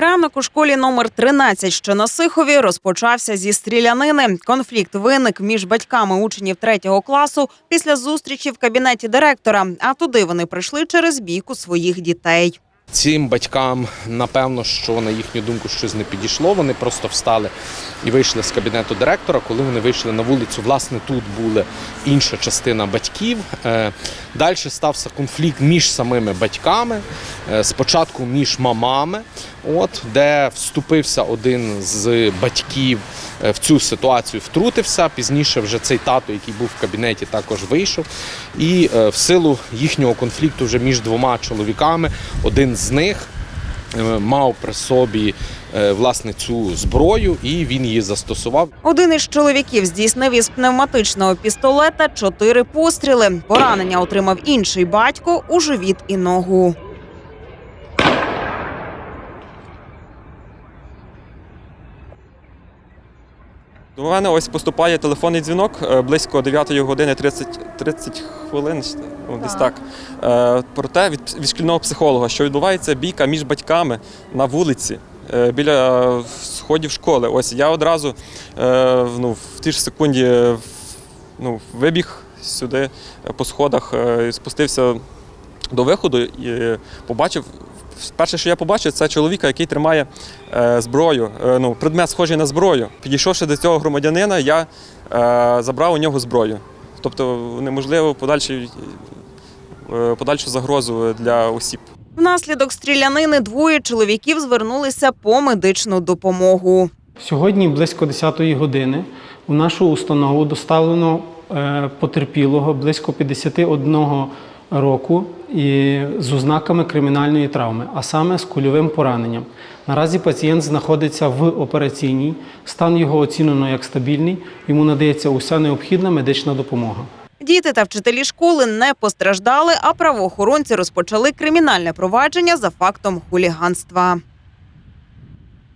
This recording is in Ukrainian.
Ранок у школі номер 13, що на Сихові, розпочався зі стрілянини. Конфлікт виник між батьками учнів третього класу після зустрічі в кабінеті директора. А туди вони прийшли через бійку своїх дітей. Цим батькам, напевно, що на їхню думку щось не підійшло. Вони просто встали і вийшли з кабінету директора. Коли вони вийшли на вулицю, власне, тут була інша частина батьків. Е, Далі стався конфлікт між самими батьками, е, спочатку між мамами, от, де вступився один з батьків е, в цю ситуацію, втрутився. Пізніше вже цей тато, який був в кабінеті, також вийшов. І е, в силу їхнього конфлікту вже між двома чоловіками, один з них е, мав при собі власне цю зброю, і він її застосував. Один із чоловіків здійснив із пневматичного пістолета чотири постріли. Поранення отримав інший батько у живіт і ногу. До мене ось поступає телефонний дзвінок е, близько 9 години 30, 30 хвилин, ну, десь так. Е, Про те від, від шкільного психолога, що відбувається бійка між батьками на вулиці е, біля сходів школи. Ось я одразу ну, в тій ж секунді ну, вибіг сюди по сходах, спустився до виходу і побачив. Перше, що я побачив, це чоловіка, який тримає е, зброю, е, ну, предмет схожий на зброю. Підійшовши до цього громадянина, я е, забрав у нього зброю. Тобто неможливо подальші, е, подальшу загрозу для осіб. Внаслідок стрілянини двоє чоловіків звернулися по медичну допомогу. Сьогодні близько 10-ї години у нашу установу доставлено е, потерпілого близько 51 року і з ознаками кримінальної травми, а саме з кульовим пораненням. Наразі пацієнт знаходиться в операційній, стан його оцінено як стабільний, йому надається уся необхідна медична допомога. Діти та вчителі школи не постраждали, а правоохоронці розпочали кримінальне провадження за фактом хуліганства.